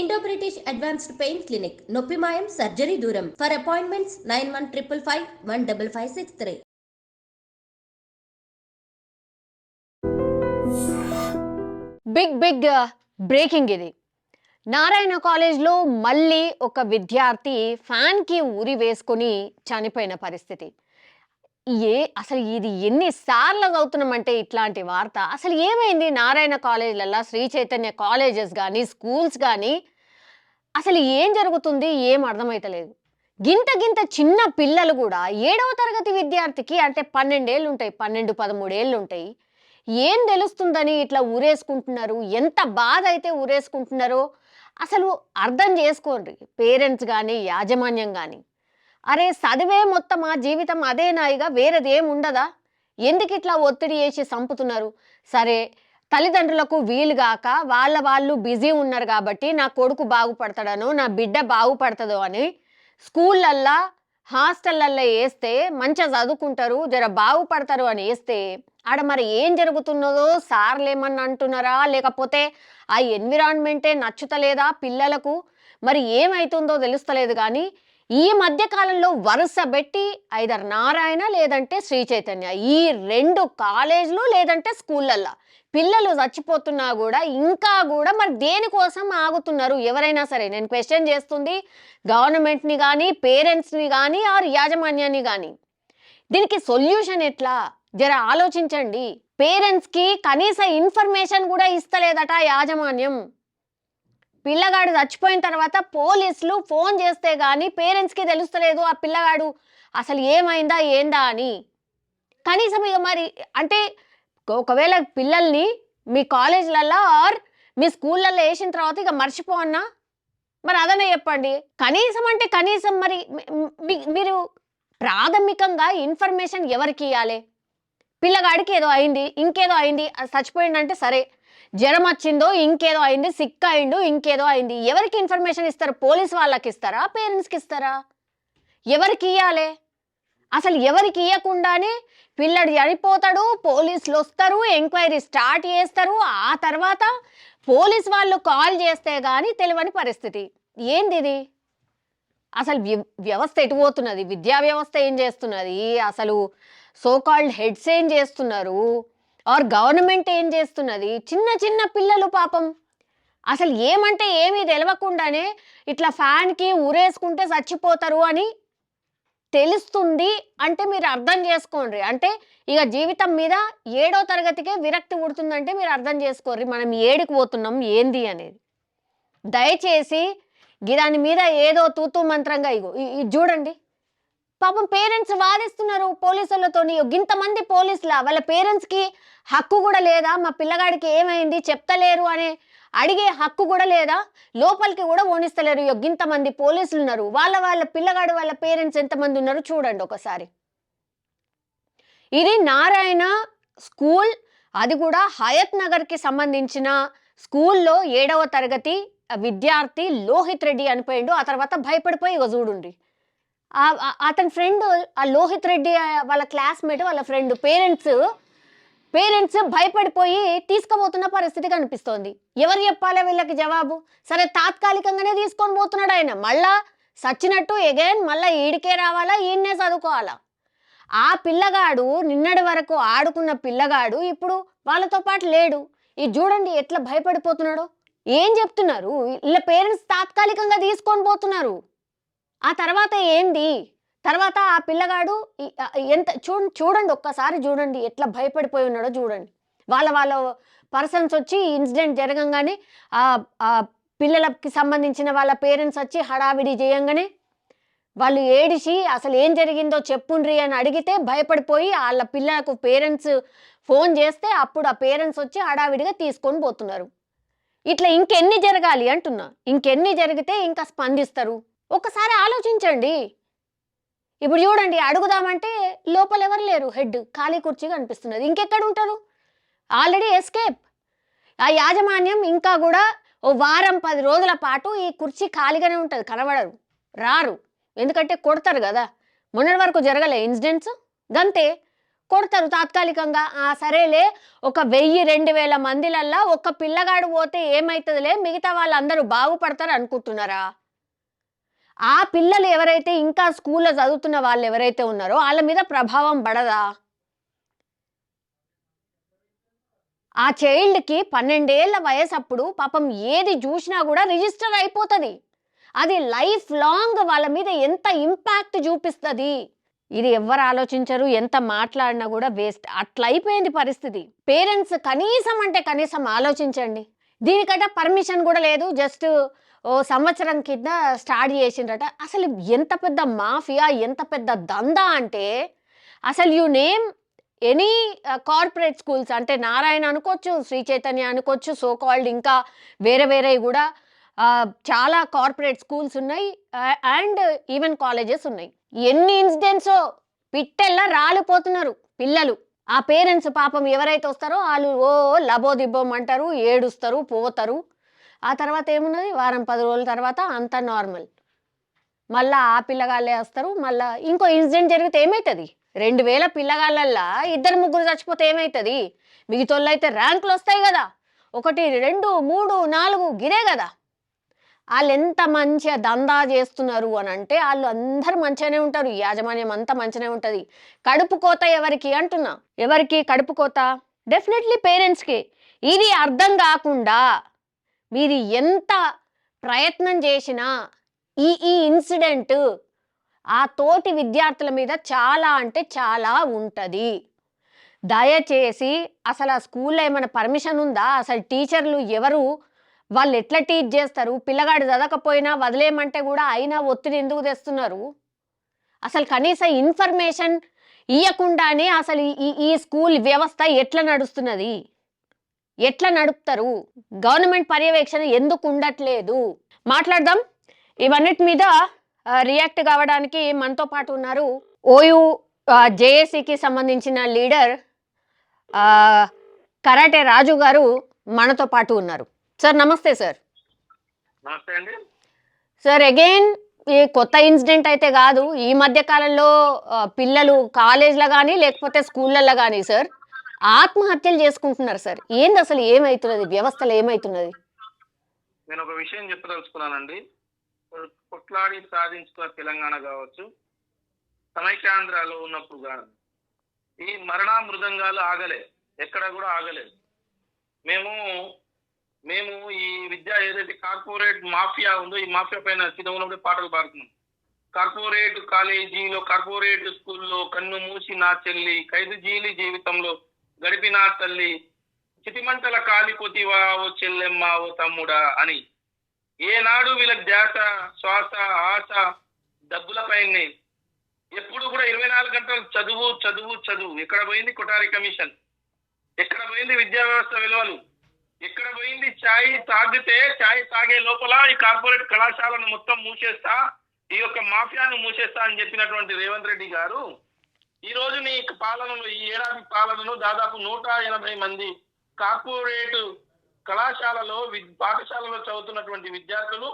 Indo British advanced pain clinic నొప్పి మాయం surgery దూరం for appointments nine one triple five one double five six three big big breaking ఇది. నారాయణ కాలేజ్లో మళ్ళీ ఒక విద్యార్థి ఫ్యాన్కి ఉరి వేసుకొని చనిపోయిన పరిస్థితి. ఏ అసలు ఇది ఎన్నిసార్లు అవుతున్నామంటే ఇట్లాంటి వార్త? అసలు ఏమైంది నారాయణ కాలేజీలలో శ్రీ చైతన్య కాలేజెస్ కానీ స్కూల్స్ కానీ అసలు ఏం జరుగుతుంది? ఏం అర్థమైతలేదు. గింత గింత చిన్న పిల్లలు కూడా ఏడవ తరగతి విద్యార్థికి అంటే పన్నెండేళ్ళు ఉంటాయి పన్నెండు పదమూడేళ్ళు ఉంటాయి ఏం తెలుస్తుందని ఇట్లా ఊరేసుకుంటున్నారు? ఎంత బాధ అయితే ఊరేసుకుంటున్నారో? అసలు అర్థం చేసుకోండి. పేరెంట్స్ కానీ యాజమాన్యం కానీ అరే చదివే మొత్తం ఆ జీవితం అదే నాయిగా వేరేది ఏం ఉండదా? ఎందుకు ఇట్లా ఒత్తిడి చేసి చంపుతున్నారు సరే తల్లిదండ్రులకు వీలుగాక వాళ్ళ వాళ్ళు బిజీ ఉన్నారు కాబట్టి నా కొడుకు బాగుపడతాడనో నా బిడ్డ బాగుపడుతుందో అని స్కూళ్ళల్లో హాస్టళ్ళల్లో వేస్తే మంచిగా చదువుకుంటారు జర బాగుపడతారు అని వేస్తే ఆడ మరి ఏం జరుగుతున్నదో సార్లు ఏమన్నా అంటున్నారా? లేకపోతే ఆ ఎన్విరాన్మెంటే నచ్చుతలేదా పిల్లలకు? మరి ఏమైతుందో తెలుస్తలేదు కానీ ఈ మధ్య కాలంలో వరుస పెట్టి ఐదర్ నారాయణ లేదంటే శ్రీ చైతన్య. ఈ రెండు కాలేజీలు లేదంటే స్కూళ్ళల్లో. పిల్లలు చచ్చిపోతున్నా కూడా ఇంకా కూడా మరి దేనికోసం ఆగుతున్నారు? ఎవరైనా సరే నేను క్వశ్చన్ చేస్తుంది గవర్నమెంట్ని కానీ పేరెంట్స్ని కానీ ఆర్ యాజమాన్యాన్ని కానీ దీనికి సొల్యూషన్ ఎట్లా? జర ఆలోచించండి. పేరెంట్స్కి కనీస ఇన్ఫర్మేషన్ కూడా ఇస్తలేదట యాజమాన్యం. పిల్లగాడు చచ్చిపోయిన తర్వాత పోలీసులు ఫోన్ చేస్తే కానీ పేరెంట్స్కి తెలుస్తలేదు ఆ పిల్లగాడు. అసలు ఏమైందా ఏందా అని. కనీసం ఇక మరి అంటే ఒకవేళ పిల్లల్ని మీ కాలేజీలలో ఆర్ మీ స్కూళ్ళల్లో వేసిన తర్వాత ఇక మర్చిపోన్నా మరి అదనే చెప్పండి. కనీసం అంటే కనీసం మరి మీ- మీరు ప్రాథమికంగా ఇన్ఫర్మేషన్ ఎవరికి ఇవ్వాలి పిల్లగాడికి ఏదో అయింది ఇంకేదో అయింది అది చచ్చిపోయిందంటే సరే. జ్వరం వచ్చిందో ఇంకేదో అయింది సిక్ అయిండు ఇంకేదో అయింది. ఎవరికి ఇన్ఫర్మేషన్ ఇస్తారు? పోలీస్ వాళ్ళకి ఇస్తారా? పేరెంట్స్కి ఇస్తారా? ఎవరికి ఇవ్వాలి అసలు ఎవరికి ఇవ్వకుండానే పిల్లడు చనిపోతాడు పోలీసులు వస్తారు ఎంక్వైరీ స్టార్ట్ చేస్తారు. ఆ తర్వాత పోలీస్ వాళ్ళు కాల్ చేస్తే కానీ తెలియని పరిస్థితి. ఏంది ఇది? అసలు వ్య- వ్యవస్థ ఎటు పోతున్నది? విద్యా వ్యవస్థ ఏం చేస్తున్నది? అసలు సోకాల్డ్ హెడ్స్ ఏం చేస్తున్నారు? ఆర్ గవర్నమెంట్ ఏం చేస్తున్నది? చిన్న చిన్న పిల్లలు పాపం. అసలు ఏమంటే ఏమీ తెలియకుండానే ఇట్లా ఫ్యాన్కి ఊరేసుకుంటే చచ్చిపోతారు అని తెలుస్తుంది అంటే మీరు అర్థం చేసుకోండి. అంటే ఇక జీవితం మీద ఏడో తరగతికే విరక్తి పుడుతుందంటే మీరు అర్థం చేసుకోర్రి. మనం ఏడికి పోతున్నాం ఏంది అనేది. దయచేసి దాని మీద ఏదో తూతూ మంత్రంగా ఇగో ఇది చూడండి. పాపం పేరెంట్స్ వాదిస్తున్నారు పోలీసులతోని. ఇంతమంది పోలీసుల వాళ్ళ పేరెంట్స్కి హక్కు కూడా లేదా? మా పిల్లగాడికి ఏమైంది? చెప్తలేరు అనే అడిగే హక్కు కూడా లేదా? లోపలికి కూడా ఓనిస్తలేరు ఇంతమంది పోలీసులు ఉన్నారు. వాళ్ళ వాళ్ళ పిల్లగాడు వాళ్ళ పేరెంట్స్ ఎంతమంది ఉన్నారు చూడండి ఒకసారి. ఇది నారాయణ స్కూల్ అది కూడా హయత్ నగర్కి సంబంధించిన స్కూల్లో ఏడవ తరగతి విద్యార్థి లోహిత్ రెడ్డి అనిపోయిండు ఆ తర్వాత భయపడిపోయి ఇక చూడుండ్రి. అతని ఫ్రెండ్ ఆ లోహిత్ రెడ్డి వాళ్ళ క్లాస్మేట్ వాళ్ళ ఫ్రెండ్ పేరెంట్స్ పేరెంట్స్ భయపడిపోయి తీసుకుపోతున్న పరిస్థితి కనిపిస్తోంది. ఎవరు చెప్పాలి వీళ్ళకి జవాబు? సరే తాత్కాలికంగానే తీసుకొని పోతున్నాడు ఆయన. మళ్ళా సచ్చినట్టు ఎగైన్ మళ్ళా ఈడికే రావాలా ఈయన్నే చదువుకోవాలా? ఆ పిల్లగాడు నిన్నటి వరకు ఆడుకున్న పిల్లగాడు ఇప్పుడు వాళ్ళతో పాటు లేడు. ఇది చూడండి ఎట్లా భయపడిపోతున్నాడో. ఏం చెప్తున్నారు? వీళ్ళ పేరెంట్స్ తాత్కాలికంగా తీసుకొని పోతున్నారు. ఆ తర్వాత ఏంది? తర్వాత ఆ పిల్లగాడు ఎంత చూ చూడండి ఒక్కసారి చూడండి ఎట్లా భయపడిపోయి ఉన్నాడో చూడండి. వాళ్ళ వాళ్ళ పర్సన్స్ వచ్చి ఇన్సిడెంట్ జరగంగానే ఆ పిల్లలకి సంబంధించిన వాళ్ళ పేరెంట్స్ వచ్చి హడావిడి చేయంగానే వాళ్ళు ఏడిచి అసలు ఏం జరిగిందో చెప్పుండ్రి అని అడిగితే భయపడిపోయి వాళ్ళ పిల్లలకు పేరెంట్స్ ఫోన్ చేస్తే అప్పుడు ఆ పేరెంట్స్ వచ్చి హడావిడిగా తీసుకొని పోతున్నారు. ఇట్లా ఇంకెన్ని జరగాలి అంటున్నా. ఇంకెన్ని జరిగితే ఇంకా స్పందిస్తారు. ఒకసారి ఆలోచించండి. ఇప్పుడు చూడండి అడుగుదామంటే లోపల ఎవరు లేరు హెడ్ ఖాళీ కుర్చీ కనిపిస్తున్నది ఇంకెక్కడ ఉంటారు ఆల్రెడీ ఎస్కేప్. ఆ యాజమాన్యం ఇంకా కూడా ఓ వారం పది రోజుల పాటు ఈ కుర్చీ ఖాళీగానే ఉంటుంది కనబడరు రారు. ఎందుకంటే కొడతారు కదా. మొన్నటి వరకు జరగలే ఇన్సిడెంట్స్? గంతే. కొడతారు తాత్కాలికంగా. ఆ సరేలే ఒక వెయ్యి రెండు వేల మందిలల్లా ఒక పిల్లగాడు పోతే ఏమవుతుందిలే మిగతా వాళ్ళందరూ బాగుపడతారు అనుకుంటున్నారా? ఆ పిల్లలు ఎవరైతే ఇంకా స్కూల్లో చదువుతున్న వాళ్ళు ఎవరైతే ఉన్నారో వాళ్ళ మీద ప్రభావం పడదా? ఆ చైల్డ్కి పన్నెండేళ్ళ వయసు అప్పుడు పాపం ఏది చూసినా కూడా రిజిస్టర్ అయిపోతుంది. అది లైఫ్ లాంగ్ వాళ్ళ మీద ఎంత ఇంపాక్ట్ చూపిస్తుంది? ఇది ఎవరు ఆలోచించరు ఎంత మాట్లాడినా కూడా వేస్ట్. అట్లా అయిపోయింది పరిస్థితి. పేరెంట్స్ కనీసం అంటే కనీసం ఆలోచించండి. దీనికంటే పర్మిషన్ కూడా లేదు. జస్ట్ ఓ సంవత్సరం కింద స్టార్ట్ చేసిండ్రట. అసలు ఎంత పెద్ద మాఫియా ఎంత పెద్ద దందా అంటే అసలు you name any corporate schools అంటే నారాయణ అనుకోవచ్చు శ్రీ చైతన్య అనుకోవచ్చు సో కాల్డ్ ఇంకా వేరే వేరే కూడా చాలా కార్పొరేట్ స్కూల్స్ ఉన్నాయి అండ్ ఈవెన్ కాలేజెస్ ఉన్నాయి. ఎన్ని ఇన్సిడెంట్స్ పిట్టెల్లా రాలిపోతున్నారు పిల్లలు. ఆ పేరెంట్స్ పాపం ఎవరైతే వస్తారో వాళ్ళు ఓ లబోదిబ్బం అంటారు ఏడుస్తారు పోతారు. ఆ తర్వాత ఏమున్నది? వారం పది రోజుల తర్వాత అంతా నార్మల్ మళ్ళా ఆ పిల్లగాళ్ళే వస్తారు మళ్ళా ఇంకో ఇన్సిడెంట్ జరిగితే ఏమవుతుంది రెండు వేల పిల్లగాళ్ళల్లా ఇద్దరు ముగ్గురు చచ్చిపోతే ఏమవుతుంది మిగతోళ్ళు అయితే ర్యాంకులు వస్తాయి కదా. ఒకటి రెండు మూడు నాలుగు గిరే కదా. వాళ్ళు ఎంత మంచిగా దందా చేస్తున్నారు అని అంటే వాళ్ళు అందరూ మంచిగానే ఉంటారు. ఈ యాజమాన్యం అంతా మంచిగానే ఉంటుంది. కడుపు కోత ఎవరికి అంటున్నా? ఎవరికి కడుపు కోత? డెఫినెట్లీ పేరెంట్స్కి ఇది అర్థం కాకుండా మీరు ఎంత ప్రయత్నం చేసినా ఈ ఈ ఇన్సిడెంట్ ఆ తోటి విద్యార్థుల మీద చాలా అంటే చాలా ఉంటుంది. దయచేసి అసలు ఆ స్కూల్లో ఏమైనా పర్మిషన్ ఉందా? అసలు టీచర్లు ఎవరు? వాళ్ళు ఎట్లా టీచ్ చేస్తారు? పిల్లగాడు చదవకపోయినా వదిలేయమంటే కూడా అయినా ఒత్తిడి ఎందుకు తెస్తున్నారు? అసలు కనీస ఇన్ఫర్మేషన్ ఇవ్వకుండానే అసలు ఈ ఈ స్కూల్ వ్యవస్థ ఎట్లా నడుస్తున్నది? ఎట్లా నడుపుతారు? గవర్నమెంట్ పర్యవేక్షణ ఎందుకు ఉండట్లేదు? మాట్లాడదాం. ఇవన్నిటి మీద రియాక్ట్ కావడానికి మనతో పాటు ఉన్నారు ఓయూ జేఏసీకి సంబంధించిన లీడర్ కరాటే రాజు గారు మనతో పాటు ఉన్నారు. సార్ నమస్తే సార్. సార్ అగైన్ ఈ కొత్త ఇన్సిడెంట్ అయితే కాదు ఈ మధ్య కాలంలో పిల్లలు కాలేజ్లో కానీ లేకపోతే స్కూళ్ళల్లో కానీ సార్ ఆత్మహత్యలు చేసుకుంటున్నారు సార్. ఏంది అసలు ఏమైతున్నది? వ్యవస్థలు ఏమైతున్నది? నేను ఒక విషయం చెప్పదలుచుకున్నానండి. కొట్లాడి సాధించుకున్న తెలంగాణ కావచ్చు సమైక్యాంధ్రాలో ఉన్నప్పుడు కాదు. ఈ మరణ మృదంగాలు ఆగలే. ఎక్కడ కూడా ఆగలేదు. మేము మేము ఈ విద్య ఏదైతే కార్పొరేట్ మాఫియా ఉందో ఈ మాఫియా పైన చిన్న పాటలు పాడుతున్నాం. కార్పొరేట్ కాలేజీలో కార్పొరేట్ స్కూల్లో కన్ను మూసి నా చెల్లి ఖైదు జీలి జీవితంలో గడిపినా తల్లి చితిమంటల కాలిపోతివా ఓ చెల్లెమ్మ ఓ తమ్ముడా అని. ఏనాడు వీళ్ళ ధ్యాస శ్వాస ఆశ డబ్బులపైనే ఎప్పుడు కూడా ఇరవై నాలుగు గంటలు చదువు చదువు చదువు. ఎక్కడ పోయింది కొటారి కమిషన్? ఎక్కడ పోయింది విద్యా వ్యవస్థ విలువలు? ఎక్కడ పోయింది ఛాయ్ తాగితే ఛాయ్ తాగే లోపల ఈ కార్పొరేట్ కళాశాలను మొత్తం మూసేస్తా ఈ యొక్క మాఫియాను మూసేస్తా అని చెప్పినటువంటి రేవంత్ రెడ్డి గారు ఈ రోజు నీ పాలనలో ఈ ఏడాది పాలనలో దాదాపు నూట ఎనభై మంది కార్పొరేట్ కళాశాలలో పాఠశాలలో చదువుతున్నటువంటి విద్యార్థులు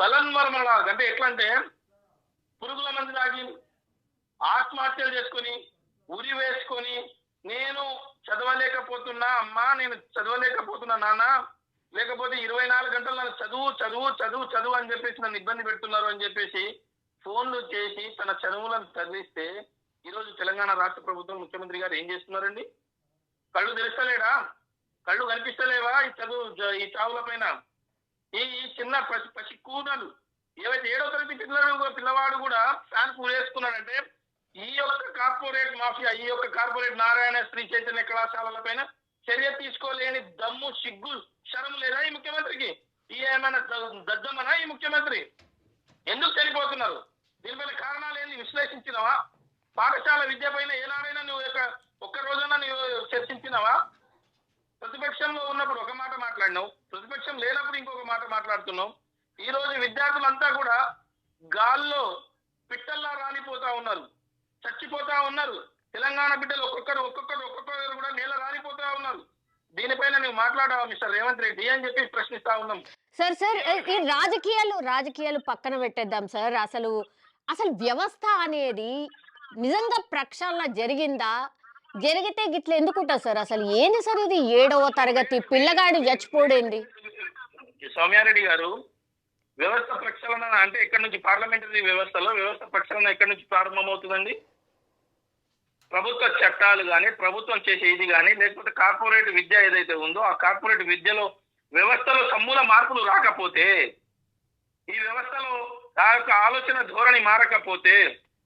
బలన్మరమల అంటే ఎట్లా అంటే పురుగుల మంది తాగి ఆత్మహత్యలు చేసుకొని ఉరి వేసుకొని నేను చదవలేకపోతున్నా అమ్మా నేను చదవలేకపోతున్నా నాన్న లేకపోతే ఇరవై నాలుగు గంటలు నన్ను చదువు చదువు చదువు చదువు అని చెప్పేసి నన్ను ఇబ్బంది పెడుతున్నారు అని చెప్పేసి ఫోన్లు చేసి తన చదువులను చదివిస్తే ఈరోజు తెలంగాణ రాష్ట్ర ప్రభుత్వం ముఖ్యమంత్రి గారు ఏం చేస్తున్నారండి? కళ్ళు తెలుస్తలేడా కళ్ళు కనిపిస్తలేవా ఈ చదువు ఈ చావుల పైన? ఈ ఈ చిన్న పసి పసి కూనలు ఏవైతే ఏడో తరగతి పిల్లలు పిల్లవాడు కూడా ఫ్యాన్ వేసుకున్నాడంటే ఈ యొక్క కార్పొరేట్ మాఫియా ఈ యొక్క కార్పొరేట్ నారాయణ శ్రీ చైతన్య కళాశాలల పైన చర్య తీసుకోలేని దమ్ము సిగ్గు శరం లేదా ఈ ముఖ్యమంత్రికి? ఈ ఏమైనా దద్దమనా ఈ ముఖ్యమంత్రి? ఎందుకు చనిపోతున్నారు? దీనిపైన కారణాలు ఏంది? విశ్లేషించినవా? పాఠశాల విద్య పైన ఏనాడైనా నువ్వు యొక్క ఒక్క రోజున నువ్వు చర్చించినావా? ప్రతిపక్షంలో ఉన్నప్పుడు ఒక మాట మాట్లాడినావు. ప్రతిపక్షం లేనప్పుడు ఇంకొక మాట మాట్లాడుతున్నావు. ఈ రోజు విద్యార్థులంతా కూడా గాల్లో పిట్టల్లా రాలిపోతా ఉన్నారు. చచ్చిపోతా ఉన్నారు. తెలంగాణ బిడ్డలు ఒక్కొక్కరు ఒక్కొక్కరు ఒక్కొక్కరు కూడా నేల రాలిపోతా ఉన్నారు. దీనిపైన నువ్వు మాట్లాడావా మిస్టర్ రేవంత్ రెడ్డి అని చెప్పి ప్రశ్నిస్తా ఉన్నాం. సార్ సార్ ఈ రాజకీయాలు రాజకీయాలు పక్కన పెట్టేద్దాం సార్. అసలు అసలు వ్యవస్థ అనేది నిజంగా ప్రక్షాళన జరిగిందా? జరిగితే గిట్ల ఎందుకుంటా సార్? అసలు ఏంది సార్ ఇది? ఏడవ తరగతి పిల్లగాడు చచ్చిపోడేంది? సౌమ్యారెడ్డి గారు వ్యవస్థ ప్రక్షాళన అంటే ఎక్కడి నుంచి? పార్లమెంటరీ వ్యవస్థలో వ్యవస్థ ప్రక్షాళన ఎక్కడి నుంచి ప్రారంభమవుతుందండి? ప్రభుత్వ చట్టాలు కానీ ప్రభుత్వం చేసే ఇది కానీ లేకపోతే కార్పొరేట్ విద్య ఏదైతే ఉందో ఆ కార్పొరేట్ విద్యలో వ్యవస్థలో సమూల మార్పులు రాకపోతే ఈ వ్యవస్థలో ఆ యొక్క ఆలోచన ధోరణి మారకపోతే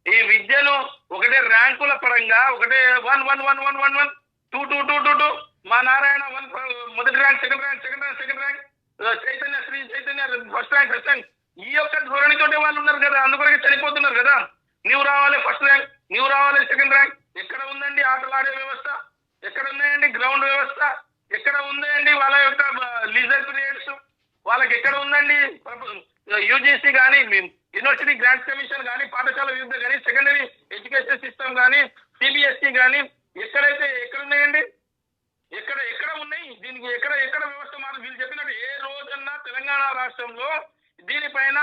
ఈ విద్యను ఒకటే ర్యాంకుల పరంగా ఒకటే one one one one one one two two two two two మా నారాయణ వన్ మొదటి rank second rank second rank second rank Chaitanya Sri Chaitanya first rank first rank. ఈ యొక్క ధోరణితోటి వాళ్ళు ఉన్నారు కదా అందుకొరకే చనిపోతున్నారు కదా. నీవు రావాలి ఫస్ట్ ర్యాంక్ నీవు రావాలి సెకండ్ ర్యాంక్. ఎక్కడ ఉందండి ఆటలాడే వ్యవస్థ? ఎక్కడ ఉన్నాయండి గ్రౌండ్ వ్యవస్థ? ఎక్కడ ఉందండి వాళ్ళ యొక్క లీజర్ పీరియడ్స్? వాళ్ళకి ఎక్కడ ఉందండి యూజీసీ కానీ యూనివర్సిటీ గ్రాంట్స్ కమిషన్ కానీ పాఠశాల విరుద్ధ కానీ సెకండరీ ఎడ్యుకేషన్ సిస్టమ్ కానీ సిబిఎస్ఈ కానీ ఎక్కడైతే ఎక్కడ ఉన్నాయండి ఎక్కడ ఎక్కడ ఉన్నాయి? దీనికి ఎక్కడ ఎక్కడ వ్యవస్థ మారు వీళ్ళు చెప్పినట్టు ఏ రోజన్నా తెలంగాణ రాష్ట్రంలో దీనిపైన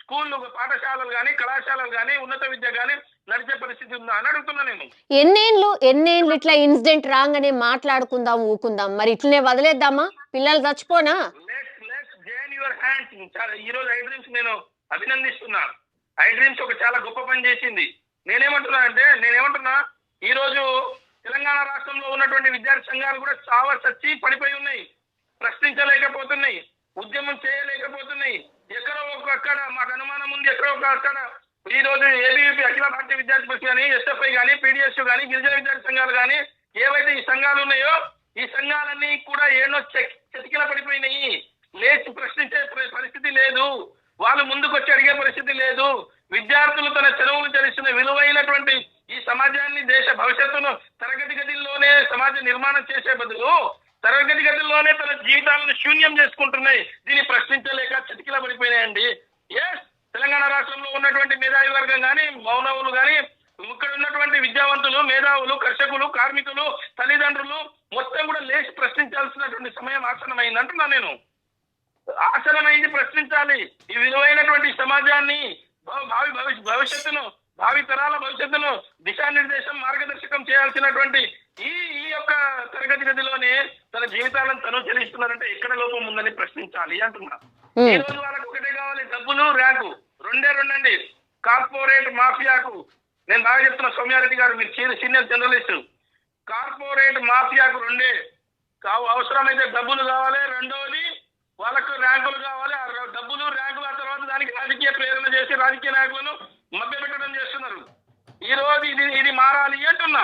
స్కూళ్ళు పాఠశాలలు కానీ కళాశాలలు కానీ ఉన్నత విద్య కానీ నడిచే పరిస్థితి ఉందా అని అడుగుతున్నా నేను. ఎన్నేళ్ళు ఎన్నేళ్ళు ఇట్లా ఇన్సిడెంట్ రాగానే మాట్లాడుకుందాం ఊకుందాం. మరి ఇట్లనే వదిలేద్దామా? పిల్లలు చచ్చిపోనా? Let's let's join your hands ఈ రోజు ఐ డ్రీమ్స్ నేను అభినందిస్తున్నా ఐ డ్రీమ్స్ ఒక చాలా గొప్ప పని చేసింది. నేనేమంటున్నా అంటే నేనేమంటున్నా ఈ రోజు తెలంగాణ రాష్ట్రంలో ఉన్నటువంటి విద్యార్థి సంఘాలు కూడా చావ చచ్చి పడిపోయి ఉన్నాయి. ప్రశ్నించలేకపోతున్నాయి. ఉద్యమం చేయలేకపోతున్నాయి. ఎక్కడో ఒక అక్కడ మాకు అనుమానం ఉంది ఎక్కడో ఒక అక్కడ. ఈ రోజు ఏబీవీపీ అఖిల భారతీయ విద్యార్థి పరిషత్ కానీ ఎస్ఎఫ్ఐ కానీ పీడిఎస్ కానీ గిరిజన విద్యార్థి సంఘాలు కానీ ఏవైతే ఈ సంఘాలు ఉన్నాయో ఈ సంఘాలన్నీ కూడా ఏనో చతికిల పడిపోయినాయి. లేచి ప్రశ్నించే పరిస్థితి లేదు. వాళ్ళు ముందుకొచ్చి అడిగే పరిస్థితి లేదు. విద్యార్థులు తన చెరువులు చరిస్తున్న విలువైనటువంటి ఈ సమాజాన్ని దేశ భవిష్యత్తును తరగతి గదిలోనే సమాజ నిర్మాణం చేసే బదులు తరగతి గదిలోనే తన జీవితాలను శూన్యం చేసుకుంటున్నాయి. దీన్ని ప్రశ్నించలేక చతికిల పడిపోయినాయండి. ఎస్ తెలంగాణ రాష్ట్రంలో ఉన్నటువంటి మేధావి వర్గం కానీ మౌనవులు కానీ ఇక్కడ ఉన్నటువంటి విద్యావంతులు మేధావులు కర్షకులు కార్మికులు తల్లిదండ్రులు మొత్తం కూడా లేచి ప్రశ్నించాల్సినటువంటి సమయం ఆసనమైంది అంటున్నా నేను. ఆసనమైంది ప్రశ్నించాలి. ఈ విలువైనటువంటి సమాజాన్ని భవ- భావి భవిష్య భవిష్యత్తును భావి తరాల భవిష్యత్తును దిశానిర్దేశం మార్గదర్శకం చేయాల్సినటువంటి ఈ ఈ యొక్క తరగతి గదిలోనే తన జీవితాలను తను చెల్లిస్తున్నారంటే ఎక్కడ లోపం ఉందని ప్రశ్నించాలి అంటున్నా. ఈ ఉమ్, రోజు వాళ్ళకి ఒకటే కావాలి డబ్బులు ర్యాంకు. రెండే రెండండి. కార్పొరేట్ మాఫియాకు నేను బాగా చెప్తున్నా సౌమ్యారెడ్డి గారు మీరు సీనియర్ సీనియర్ జర్నలిస్ట్. కార్పొరేట్ మాఫియాకు రెండే. కావు అవసరమైతే డబ్బులు కావాలి రెండోది వాళ్ళకు ర్యాంకులు కావాలి ఆ డబ్బులు ర్యాంకులు ఆ తర్వాత దానికి రాజకీయ ప్రేరణ చేసి రాజకీయ నాయకులను మభ్యపెట్టడం చేస్తున్నారు. ఈ రోజు ఇది ఇది మారాలి అంటున్నా.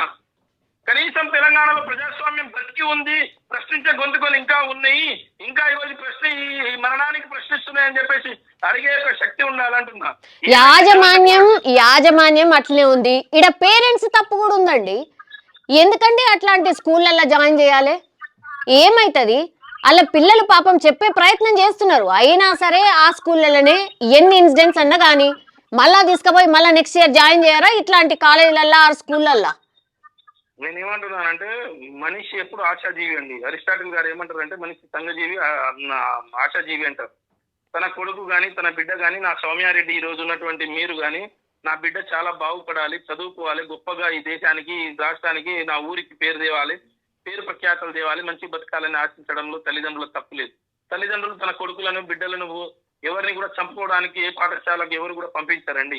కనీసం తెలంగాణలో ప్రజాస్వామ్యం బ్రతికి ఉంది ప్రశ్నించే గొంతుకొని ఇంకా ఉన్నాయి ఇంకా ఈరోజు ప్రశ్న ఈ మరణానికి ప్రశ్నిస్తున్నాయని చెప్పేసి అడిగే యొక్క శక్తి ఉండాలంటున్నా. యాజమాన్యం యాజమాన్యం అట్లే ఉంది. ఇక్కడ పేరెంట్స్ తప్పు కూడా ఉందండి. ఎందుకంటే అట్లాంటి స్కూళ్ళల్లో జాయిన్ చేయాలి? ఏమైతుంది? అలా పిల్లలు పాపం చెప్పే ప్రయత్నం చేస్తున్నారు. అయినా సరే ఆ స్కూళ్ళలోనే ఎన్ని ఇన్సిడెంట్స్ అన్నా కానీ మళ్ళా తీసుకుపోయి మళ్ళా నెక్స్ట్ ఇయర్ జాయిన్ చేయరా ఇట్లాంటి కాలేజీలల్లో ఆ స్కూళ్ళల్లో? నేను ఏమంటున్నానంటే మనిషి ఎప్పుడు ఆశాజీవి అండి. అరిస్టాటిల్ గారు ఏమంటారు అంటే మనిషి సంఘజీవి ఆశాజీవి అంటారు. తన కొడుకు గాని తన బిడ్డ గాని నా సౌమ్యారెడ్డి ఈ రోజు ఉన్నటువంటి మీరు గాని నా బిడ్డ చాలా బాగుపడాలి చదువుకోవాలి గొప్పగా ఈ దేశానికి ఈ రాష్ట్రానికి నా ఊరికి పేరు తేవాలి. పేరు ప్రఖ్యాతలు దేవాలి మంచి బతకాలని ఆశించడంలో తల్లిదండ్రులు తప్పులేదు తల్లిదండ్రులు తన కొడుకులను బిడ్డలను ఎవరిని కూడా చంపుకోవడానికి ఏ పాఠశాలకు ఎవరు కూడా పంపించారండి.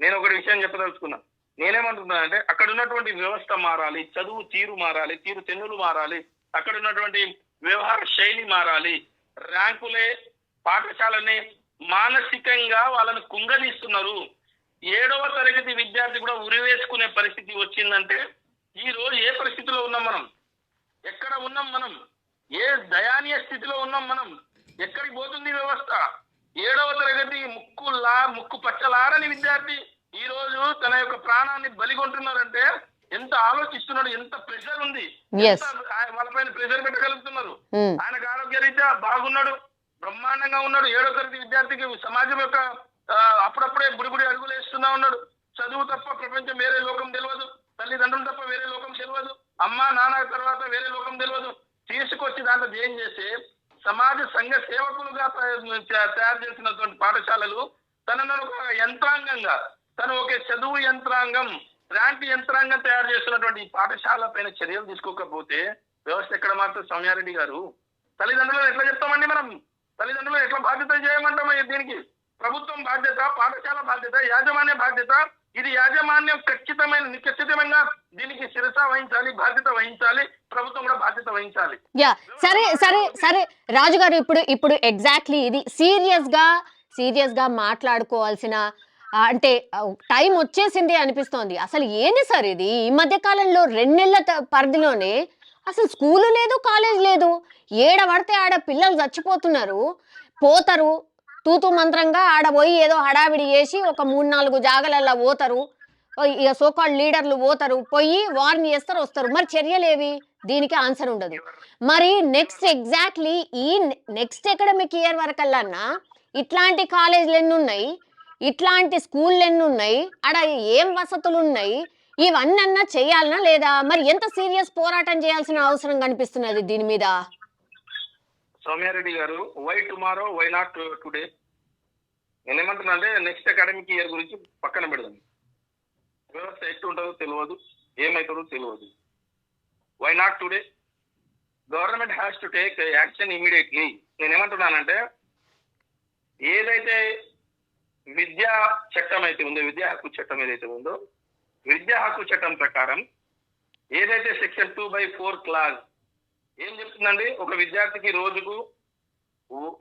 నేను ఒకటి విషయం చెప్పదలుచుకున్నా. నేనేమంటున్నా అంటే అక్కడ ఉన్నటువంటి వ్యవస్థ మారాలి చదువు తీరు మారాలి తీరు తెన్నులు మారాలి అక్కడ ఉన్నటువంటి వ్యవహార శైలి మారాలి. ర్యాంకులే పాఠశాలని మానసికంగా వాళ్ళని కుంగదీస్తున్నారు. ఏడవ తరగతి విద్యార్థి కూడా ఉరివేసుకునే పరిస్థితి వచ్చిందంటే ఈ రోజు ఏ పరిస్థితిలో ఉన్నాం మనం? ఎక్కడ ఉన్నాం మనం? ఏ దయానీయ స్థితిలో ఉన్నాం మనం? ఎక్కడికి పోతుంది వ్యవస్థ? ఏడవ తరగతి ముక్కు లా ముక్కు పచ్చలారని విద్యార్థి ఈ రోజు తన యొక్క ప్రాణాన్ని బలిగొంటున్నారంటే ఎంత ఆలోచిస్తున్నాడు ఎంత ప్రెషర్ ఉంది? వాళ్ళపైన ప్రెషర్ పెట్టగలుగుతున్నారు? ఉమ్, ఆయనకు ఆరోగ్యరీత్యా బాగున్నాడు బ్రహ్మాండంగా ఉన్నాడు. ఏడో తరగతి విద్యార్థికి సమాజం యొక్క అప్పుడప్పుడే బుడిబుడి అడుగులు వేస్తున్నా ఉన్నాడు. చదువు తప్ప ప్రపంచం వేరే లోకం తెలియదు తల్లిదండ్రులు తప్ప వేరే లోకం తెలియదు అమ్మ నాన్న తర్వాత వేరే లోకం తెలియదు తీసుకొచ్చి దాంట్లో ఏం చేసి సమాజ సంఘ సేవకులుగా తయారు చేసినటువంటి పాఠశాలలు తనను ఒక యంత్రాంగంగా తను ఒక చదువు యంత్రాంగం ర్యాంక్ యంత్రాంగం తయారు చేస్తున్నటువంటి పాఠశాల పైన చర్యలు తీసుకోకపోతే వ్యవస్థ ఎక్కడ మాత్రం సౌమ్యారెడ్డి గారు. తల్లిదండ్రులు ఎట్లా చెప్తామండి మనం? తల్లిదండ్రులు ఎట్లా బాధ్యత చేయమంటాం దీనికి? ప్రభుత్వం బాధ్యత పాఠశాల బాధ్యత యాజమాన్య బాధ్యత ఇది యాజమాన్యం ఖచ్చితమైన ఖచ్చితంగా దీనికి శిరస వహించాలి బాధ్యత వహించాలి ప్రభుత్వం కూడా బాధ్యత వహించాలి. యా సరే సరే సరే. రాజు గారు ఇప్పుడు ఇప్పుడు ఎగ్జాక్ట్లీ ఇది సీరియస్గా సీరియస్గా మాట్లాడుకోవాల్సిన అంటే టైం వచ్చేసింది అనిపిస్తోంది. అసలు ఏంది సార్ ఇది? ఈ మధ్య కాలంలో రెండు నెలల త- పరిధిలోనే అసలు స్కూలు లేదు కాలేజ్ లేదు. ఏడ పడితే ఆడ పిల్లలు చచ్చిపోతున్నారు పోతారు తూతు మంత్రంగా ఆడ పోయి ఏదో హడావిడి చేసి ఒక మూడు నాలుగు జాగలల్లా పోతారు. ఇక సోకాల్ లీడర్లు పోతారు. పోయి వార్న్ చేస్తారు వస్తారు. మరి చర్యలేవి? దీనికి ఆన్సర్ ఉండదు. మరి నెక్స్ట్ ఎగ్జాక్ట్లీ ఈ నెక్స్ట్ అకాడమిక్ ఇయర్ వరకల్లా ఇట్లాంటి కాలేజీలు ఎన్ని ఉన్నాయి ఇట్లాంటి స్కూళ్ళు ఎన్ని ఉన్నాయి ఆడ ఏం వసతులు ఉన్నాయి ఇవన్నీ చేయాలనా లేదా? మరి ఎంత సీరియస్ పోరాటం చేయాల్సిన అవసరం కనిపిస్తున్నది దీని మీద? సౌమ్యారెడ్డి గారు why tomorrow why not today నేనేమంటున్నా అంటే నెక్స్ట్ అకాడమిక్ ఇయర్ గురించి పక్కన పెడదాం. వ్యవస్థ ఎట్టు ఉంటుందో తెలియదు ఏమవుతుందో తెలియదు. Why not today government has to take action immediately నేనేమంటున్నానంటే ఏదైతే విద్యా చట్టం అయితే ఉందో విద్యా హక్కు చట్టం ఏదైతే ఉందో విద్యా హక్కు చట్టం ప్రకారం ఏదైతే section two by four class ఏం చెప్తుందండి ఒక విద్యార్థికి రోజుకు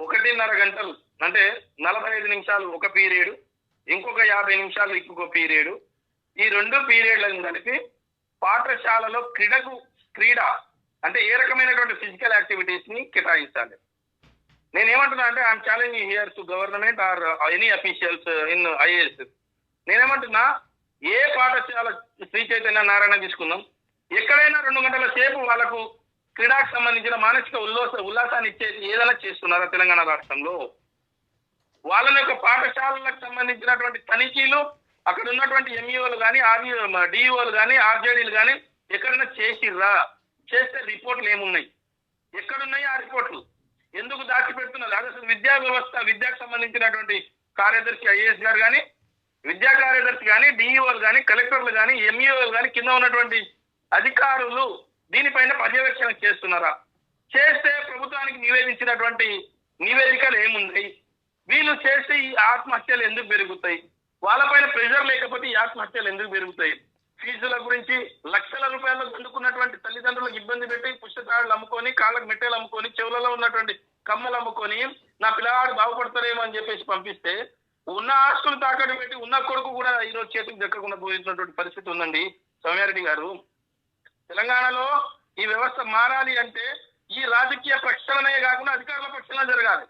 ఒకటిన్నర గంటలు అంటే నలభై ఐదు నిమిషాలు ఒక పీరియడ్ ఇంకొక యాభై నిమిషాలు ఇంకొక పీరియడ్ ఈ రెండు పీరియడ్లను కలిపి పాఠశాలలో క్రీడకు క్రీడ అంటే ఏ రకమైనటువంటి ఫిజికల్ యాక్టివిటీస్ని కేటాయించాలి. నేను ఏమంటున్నా అంటే I'm challenge here to government or any officials in IAS నేనేమంటున్నా ఏ పాఠశాల శ్రీ చైతన్య నారాయణ తీసుకుందాం. ఎక్కడైనా రెండు గంటల సేపు వాళ్ళకు క్రీడాకు సంబంధించిన మానసిక ఉల్లాస ఉల్లాసాన్ని ఇచ్చేది ఏదైనా చేస్తున్నారా తెలంగాణ రాష్ట్రంలో? వాళ్ళని యొక్క పాఠశాలలకు సంబంధించినటువంటి తనిఖీలు అక్కడ ఉన్నటువంటి ఎంఈఓలు కానీ ఆర్ఈ డిఈఓలు కానీ ఆర్జేడీలు కానీ ఎక్కడైనా చేసిర్రా? చేస్తే రిపోర్ట్లు ఏమున్నాయి? ఎక్కడున్నాయి ఆ రిపోర్ట్లు? ఎందుకు దాచిపెడుతున్నారు? అసలు విద్యా వ్యవస్థ విద్యకు సంబంధించినటువంటి కార్యదర్శి ఐఏఎస్ గారు కానీ విద్యా కార్యదర్శి కానీ డిఈఓలు కానీ కలెక్టర్లు కానీ ఎంఈఓలు కానీ కింద ఉన్నటువంటి అధికారులు దీనిపైన పర్యవేక్షణ చేస్తున్నారా? చేస్తే ప్రభుత్వానికి నివేదించినటువంటి నివేదికలు ఏముంది? వీళ్ళు చేస్తే ఈ ఆత్మహత్యలు ఎందుకు పెరుగుతాయి? వాళ్ళపైన ప్రెషర్ లేకపోతే ఈ ఆత్మహత్యలు ఎందుకు పెరుగుతాయి? ఫీజుల గురించి లక్షల రూపాయలు అందుకున్నటువంటి తల్లిదండ్రులకు ఇబ్బంది పెట్టి పుస్తకాలు అమ్ముకొని కాళ్ళకు మెట్టెలు అమ్ముకొని చెవులలో ఉన్నటువంటి కమ్మలు అమ్ముకొని నా పిల్లవాడు బాగుపడతారేమో అని చెప్పేసి పంపిస్తే ఉన్న ఆస్తులు తాకట్టు పెట్టి ఉన్న కొడుకు కూడా ఈరోజు చేతికి దక్కకుండా పోయినటువంటి పరిస్థితి ఉందండి. సౌమ్యారెడ్డి గారు తెలంగాణలో ఈ వ్యవస్థ మారాలి అంటే ఈ రాజకీయ ప్రక్షాళనే కాకుండా అధికారుల ప్రక్షాళన జరగాలి.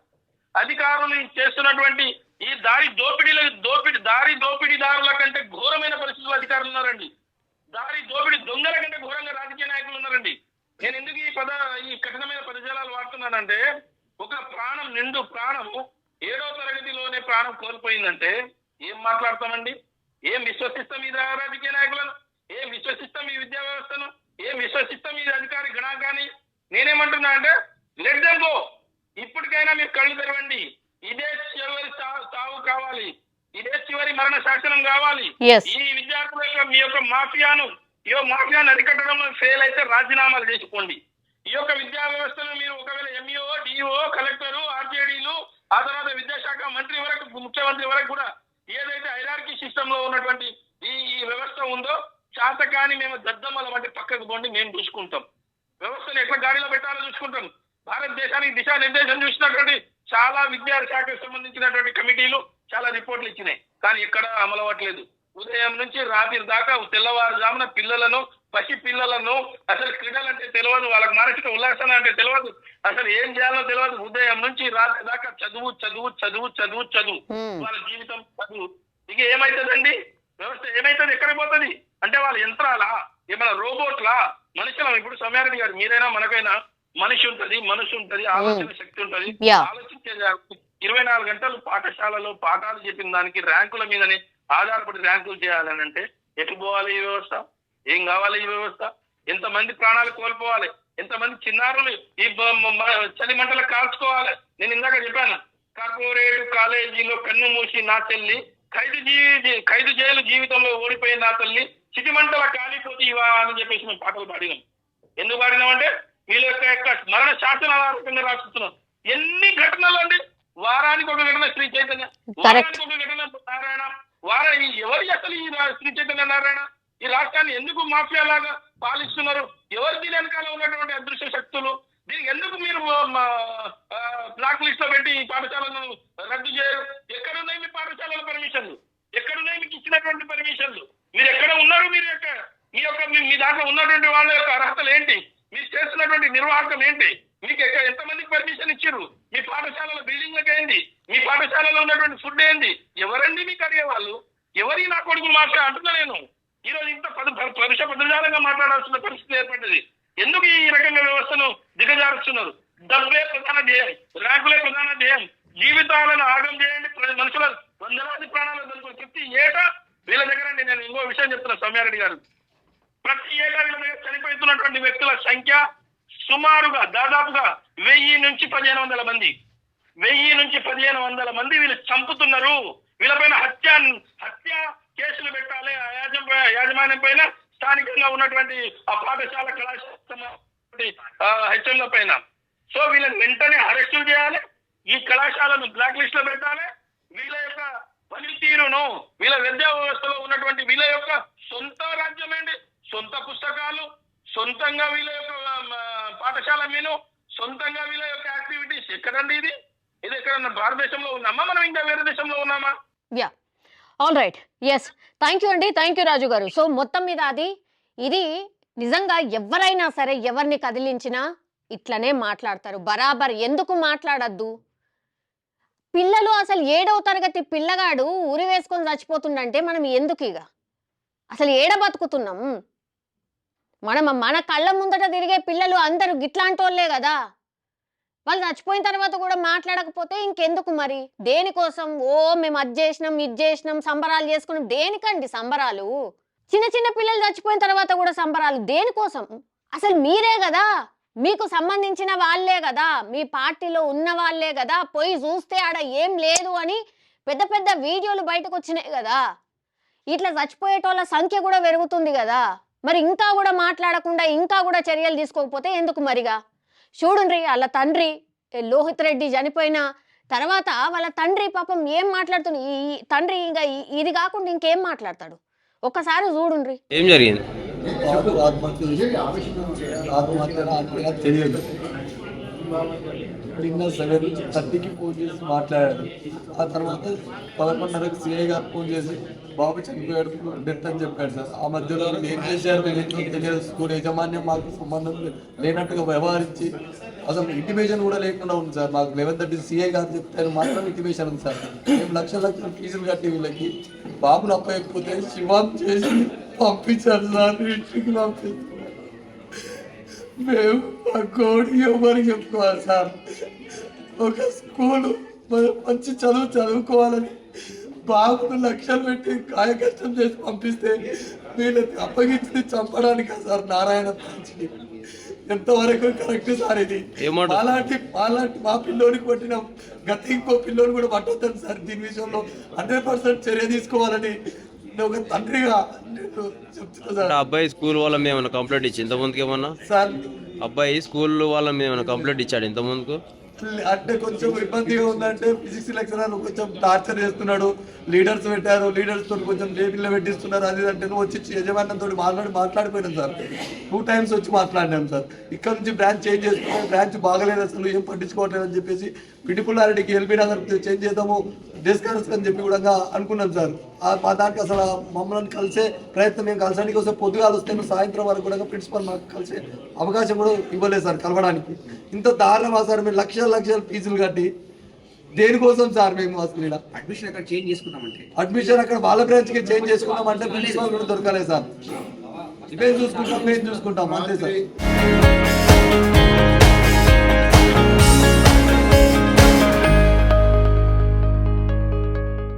అధికారులు చేస్తున్నటువంటి ఈ దారి దోపిడీల దోపిడి దారి దోపిడీదారుల కంటే ఘోరమైన పరిస్థితుల్లో అధికారులు ఉన్నారండి. దారి దోపిడీ దొంగల కంటే ఘోరంగా రాజకీయ నాయకులు ఉన్నారండి. నేను ఎందుకు ఈ పద ఈ కఠినమైన పదజాలాలు వాడుతున్నానంటే ఒక ప్రాణం నిండు ప్రాణము ఏడో తరగతిలోనే ప్రాణం కోల్పోయిందంటే ఏం మాట్లాడతామండి? ఏం విశ్వసిస్తాం ఈ రాజకీయ నాయకులను? ఏం విశ్వసిస్తాం ఈ విద్యా వ్యవస్థను? ఏం విశ్వసిస్తాం ఈ అధికారి గణాంకాన్ని నేనేమంటున్నా అంటే లెట్ దెమ్ గో ఇప్పటికైనా మీరు కళ్ళు తెరవండి. ఇదే చివరి సావు కావాలి. ఇదే చివరి మరణ శాసనం కావాలి. ఈ విద్యార్థుల యొక్క మీ యొక్క మాఫియాను ఈ యొక్క మాఫియాను అరికట్టడంలో ఫెయిల్ అయితే రాజీనామాలు చేసుకోండి. ఈ యొక్క విద్యా వ్యవస్థను మీరు ఒకవేళ ఎంఈఓ డిఓ కలెక్టర్ ఆర్జేడీలు ఆ తర్వాత విద్యాశాఖ మంత్రి వరకు ముఖ్యమంత్రి వరకు కూడా ఏదైతే హైరార్కీ సిస్టమ్లో ఉన్నటువంటి ఈ వ్యవస్థ ఉందో శాతకాన్ని మేము దద్దమ్మల వంటి పక్కకు పోండి మేము చూసుకుంటాం. వ్యవస్థను ఎట్లా గాడిలో పెట్టాలో చూసుకుంటాం. భారతదేశానికి దిశానిర్దేశం చూసినటువంటి చాలా విద్యా శాఖకు సంబంధించినటువంటి కమిటీలు చాలా రిపోర్ట్లు ఇచ్చినాయి. కానీ ఎక్కడ అమలు అవ్వట్లేదు ఉదయం నుంచి రాత్రి దాకా తెల్లవారుజామున పిల్లలను పసి పిల్లలను అసలు క్రీడలు అంటే తెలియదు వాళ్ళకి మానసిక ఉల్లాసం అంటే తెలియదు అసలు ఏం చేయాలో తెలియదు ఉదయం నుంచి రాత్రి దాకా చదువు చదువు చదువు చదువు చదువు. వాళ్ళ జీవితం చదువు. ఇక ఏమైతుందండి? వ్యవస్థ ఏమైతుంది? ఎక్కడికి పోతుంది? అంటే వాళ్ళ యంత్రాలా? ఏమైనా రోబోట్లా? మనుషులం? ఇప్పుడు సౌమ్యారెడ్డి గారు మీరైనా మనకైనా మనిషి ఉంటది మనసు ఉంటది ఆలోచన శక్తి ఉంటది. ఆలోచించే ఇరవై నాలుగు గంటలు పాఠశాలలో పాఠాలు చెప్పిన దానికి ర్యాంకుల మీదనే ఆధారపడి ర్యాంకులు చేయాలని అంటే ఎటు పోవాలి ఈ వ్యవస్థ? ఏం కావాలి ఈ వ్యవస్థ? ఎంతమంది ప్రాణాలు కోల్పోవాలి? ఎంతమంది చిన్నారులు ఈ చలి మంటలకు కాల్చుకోవాలి? నేను ఇందాక చెప్పాను కార్పొరేట్ కాలేజీలో కన్ను మూసి నా తల్లి ఖైదు జీ ఖైదు జైలు జీవితంలో ఓడిపోయిన నా తల్లి చిటిమంటల కాలిపోతే ఇవా అని చెప్పేసి మేము పాటలు పాడినాం. ఎందుకు పాడినామంటే వీళ్ళ యొక్క యొక్క మరణ శాసనాల రూపంగా రాసుకున్నాం ఎన్ని ఘటనలు అండి? వారానికి ఒక ఘటన శ్రీ చైతన్య. వారానికి ఒక ఘటన నారాయణ. వార ఎవరు అసలు ఈ శ్రీ చైతన్య నారాయణ? ఈ రాష్ట్రాన్ని ఎందుకు మాఫియా లాగా పాలిస్తున్నారు? ఎవరు దీని వెనకాల ఉన్నటువంటి అదృశ్య శక్తులు? దీనికి ఎందుకు మీరు బ్లాక్ లిస్ట్లో పెట్టి ఈ పాఠశాలను రద్దు చేయరు? ఎక్కడున్నాయి మీ పాఠశాలల పర్మిషన్లు ఎక్కడున్నాయి మీకు ఇచ్చినటువంటి పర్మిషన్లు మీరు ఎక్కడ ఉన్నారు మీరు యొక్క మీ యొక్క మీ- దాంట్లో ఉన్నటువంటి వాళ్ళ యొక్క అర్హతలు ఏంటి? మీరు చేస్తున్నటువంటి నిర్వాహకం ఏంటి? మీకు ఎక్కడ ఎంతమందికి పర్మిషన్ ఇచ్చారు మీ పాఠశాలల బిల్డింగ్లకు ఏంది? మీ పాఠశాలలో ఉన్నటువంటి ఫుడ్ ఏంది? ఎవరండి మీకు అడిగే వాళ్ళు ఎవరి నా కొడుకు మాట్లాడ అంటున్నా నేను? ఈ రోజు ఇంత పరుష పదజాలంగా మాట్లాడాల్సిన పరిస్థితి ఏర్పడ్డది. ఎందుకు ఈ రకంగా వ్యవస్థను దిగజారుస్తున్నారు? డబ్బే ప్రధాన ధ్యేయం ర్యాంకులే ప్రధాన ధ్యేయం. జీవితాలను ఆగం చేయండి. మనుషుల వందలాది ప్రాణాలు దొరుకుతాయి ఏటా? వీళ్ళ దగ్గర అండి నేను ఇంకో విషయం చెప్తున్నా సౌమ్యారెడ్డి గారు. ప్రతి ఏటా వీళ్ళ దగ్గర చనిపోతున్నటువంటి వ్యక్తుల సంఖ్య సుమారుగా దాదాపుగా వెయ్యి నుంచి పదిహేను వందల మంది. వెయ్యి నుంచి పదిహేను వందల మంది వీళ్ళు చంపుతున్నారు. వీళ్ళపైన హత్య హత్య కేసులు పెట్టాలి. యాజమాన్యం పైన స్థానికంగా ఉన్నటువంటి ఆ పాఠశాల కళాశాల హెచ్ఎంల పైన. సో వీళ్ళని వెంటనే అరెస్టులు చేయాలి. ఈ కళాశాలను బ్లాక్ లిస్ట్లో పెట్టాలి. వీళ్ళ యొక్క పనితీరును వీళ్ళ విద్యా వ్యవస్థలో ఉన్నటువంటి వీళ్ళ యొక్క సొంత రాజ్యం సొంత పుస్తకాలు సొంతంగా వీళ్ళ యొక్క పాఠశాల మీను సొంతంగా వీళ్ళ యొక్క యాక్టివిటీస్. ఎక్కడండి ఇది? ఇది ఎక్కడ భారతదేశంలో ఉన్నామా మనం ఇంకా వేరే దేశంలో ఉన్నామా? Yeah. All right yes thank you అండి. థ్యాంక్ యూ రాజు గారు. సో మొత్తం మీద అది ఇది నిజంగా ఎవరైనా సరే ఎవరిని కదిలించినా ఇట్లనే మాట్లాడతారు. బరాబర్ ఎందుకు మాట్లాడద్దు? పిల్లలు అసలు ఏడవ తరగతి పిల్లగాడు ఉరి వేసుకొని చచ్చిపోతుండంటే మనం ఎందుకు ఇక అసలు ఏడ బతుకుతున్నాం? మనం మన కళ్ళ ముందట తిరిగే పిల్లలు అందరూ గిట్లాంటి వాళ్ళే కదా వాళ్ళు చచ్చిపోయిన తర్వాత కూడా మాట్లాడకపోతే ఇంకెందుకు మరి? దేనికోసం? ఓ మేము అది చేసినాం ఇది చేసినాం సంబరాలు చేసుకున్నాం. దేనికండి సంబరాలు? చిన్న చిన్న పిల్లలు చచ్చిపోయిన తర్వాత కూడా సంబరాలు దేనికోసం? అసలు మీరే కదా మీకు సంబంధించిన వాళ్ళే కదా మీ పార్టీలో ఉన్న వాళ్ళే కదా పోయి చూస్తే ఆడ ఏం లేదు అని పెద్ద పెద్ద వీడియోలు బయటకు వచ్చినాయి కదా. ఇట్లా చచ్చిపోయేటోళ్ళ సంఖ్య కూడా పెరుగుతుంది కదా. మరి ఇంకా కూడా మాట్లాడకుండా ఇంకా కూడా చర్యలు తీసుకోకపోతే ఎందుకు మరిగా? చూడండి వాళ్ళ తండ్రి లోహిత్ రెడ్డి చనిపోయిన తర్వాత వాళ్ళ తండ్రి పాపం ఏం మాట్లాడుతుంది ఈ తండ్రి ఇంకా ఇది కాకుండా ఇంకేం మాట్లాడతాడు? ఒక్కసారి చూడుండ్రి. ఏం జరిగింది? బాబు ఆత్మహత్య ఆత్మహత్య ఆత్మహత్య తెలియదు నిన్న సెవెన్ థర్టీకి ఫోన్ చేసి మాట్లాడాడు. ఆ తర్వాత పదకొండున్నరకు సిఐ గారు ఫోన్ చేసి బాబు చనిపోయాడు డెత్ అని చెప్పాడు సార్. ఆ మధ్యలో ఏం చేశారు తెలియదు. స్కూల్ యాజమాన్యం మాకు సంబంధం లేనట్టుగా వ్యవహరించి అసలు ఇంటిమేషన్ కూడా లేకుండా ఉంది సార్. మాకు లెవెన్ థర్టీ సిఐ గారు చెప్తారు మాత్రం ఇంటిమేషన్ ఉంది సార్. మేము లక్షల లక్షల ఫీజులు కట్టి వీళ్ళకి. బాబును అప్పయ్యకపోతే శివాన్ చేసి పంపించారు సార్ ఇంటికి మేము మా కోడి చెప్పుకోవాలి సార్? ఒక స్కూలు మంచి చదువు చదువుకోవాలని బాబును లక్ష్యాలు పెట్టి కాయ కష్టం చేసి పంపిస్తే వీళ్ళకి అప్పగించి చంపడానికి సార్ నారాయణ పంచి ఎంతవరకు కరెక్ట్ సార్ ఇది? అలాంటి అలాంటి మా పిల్లోడికి పట్టిన గత ఇంకో పిల్లోని కూడా పట్టొద్దని సార్. దీని విషయంలో హండ్రెడ్ పర్సెంట్ చర్య తీసుకోవాలని నేను ఒక తండ్రిగా నేను చెప్తున్నా అంటే సార్ అబ్బాయి స్కూల్ వాళ్ళ మీద ఏమైనా కంప్లైంట్ ఇచ్చి ఇంతకుముందుకు ఏమన్నా? సార్. అబ్బాయి స్కూల్ వాళ్ళ మీద ఏమైనా కంప్లైంట్ ఇచ్చాడు ఇంతకుముందుకు అంటే కొంచెం ఇబ్బందిగా ఉందంటే ఫిజిక్స్ లెక్చరర్ కొంచెం టార్చర్ చేస్తున్నాడు. లీడర్స్ పెట్టారు. లీడర్స్ తోటి కొంచెం లేబిల్లో పెట్టిస్తున్నారు. అది అంటే నువ్వు వచ్చి యజమానంతో మాట్లాడి మాట్లాడిపోయినాం సార్. టూ టైమ్స్ వచ్చి మాట్లాడినాం సార్. ఇక్కడ నుంచి బ్రాంచ్ చేంజ్ చేసుకున్నాం. బ్రాంచ్ బాగలేదు అసలు. ఏం పట్టించుకోవట్లేదు అని చెప్పేసి పిటిపుల్లారెడ్డికి ఎల్బీ నగర్ చేంజ్ చేద్దాము డిస్కస్ అని చెప్పి కూడా అనుకున్నాం సార్. మా దానికి అసలు మమ్మల్ని కలిసే ప్రయత్నం మేము కలిసడానికి వస్తే పొద్దుగాలు వస్తే సాయంత్రం వరకు కూడా ప్రిన్సిపల్ మాకు కలిసే అవకాశం కూడా ఇవ్వలేదు సార్ కలవడానికి. ఇంత దారుణమా సార్. మేము లక్షల లక్షల ఫీజులు కట్టి దేనికోసం సార్ మేము అసలు? అడ్మిషన్ అక్కడ చేంజ్ చేసుకున్నామంటే. అడ్మిషన్ అక్కడ వాళ్ళ బ్రాంచ్కి చేంజ్ చేసుకున్నాం అంటే ప్రిన్సిపల్ కూడా దొరకలేదు సార్. మేము చూసుకుంటాం మేము చూసుకుంటాం అంతే సార్.